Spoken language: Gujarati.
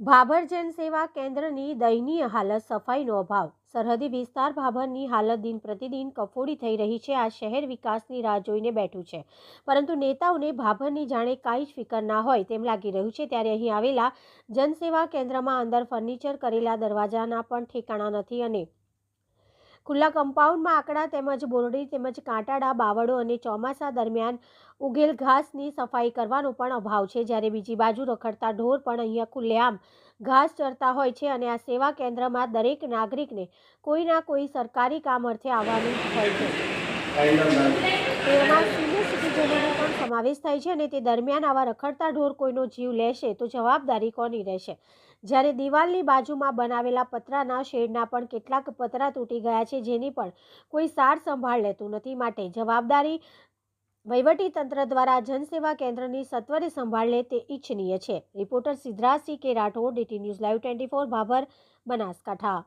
ભાભર જન સેવા કેન્દ્રની દયનીય હાલત સફાઈનો અભાવ. સરહદી વિસ્તાર ભાભરની હાલત દિન પ્રતિદિન કફોડી થઈ રહી છે. આ શહેર વિકાસની રાહ જોઈને બેઠું છે. પરંતુ નેતાઓને ભાભરની જાણે કાંઈ જ ફિકર ના હોય તેમ લાગી રહ્યું છે. ત્યારે અહીં આવેલા જનસેવા કેન્દ્રમાં અંદર ફર્નિચર કરેલા દરવાજાના પણ ઠેકાણા નથી અને ખુલ્લા કમ્પાઉન્ડમાં આકડા તેમજ બોરડી તેમજ કાંટાડા બાવળો અને ચોમાસા દરમિયાન ઉગેલ ઘાસની સફાઈ કરવાનો પણ અભાવ છે. જ્યારે બીજી બાજુ રખડતા ઢોર પણ અહીંયા ખુલ્લેઆમ ઘાસ ચરતા હોય છે અને આ સેવા કેન્દ્રમાં દરેક નાગરિકને કોઈ ના કોઈ સરકારી કામ અર્થે આવવાનું હોય છે. સિનિયર પણ સમાવેશ થાય છે અને તે દરમિયાન આવા રખડતા ઢોર કોઈનો જીવ લેશે તો જવાબદારી કોની રહેશે? જ્યારે દિવાલની બાજુમાં બનાવેલા પતરાના શેડના પણ કેટલાક પતરા તૂટી ગયા છે, જેની પણ કોઈ સાર સંભાળ લેતું નથી. માટે જવાબદારી વહીવટી તંત્ર દ્વારા જનસેવા કેન્દ્રની સત્વરે સંભાળ લે તે ઇચ્છનીય છે. Reporter Siddhrajsinh K Rathod DT news live twenty four, Bhabhar, Banaskantha.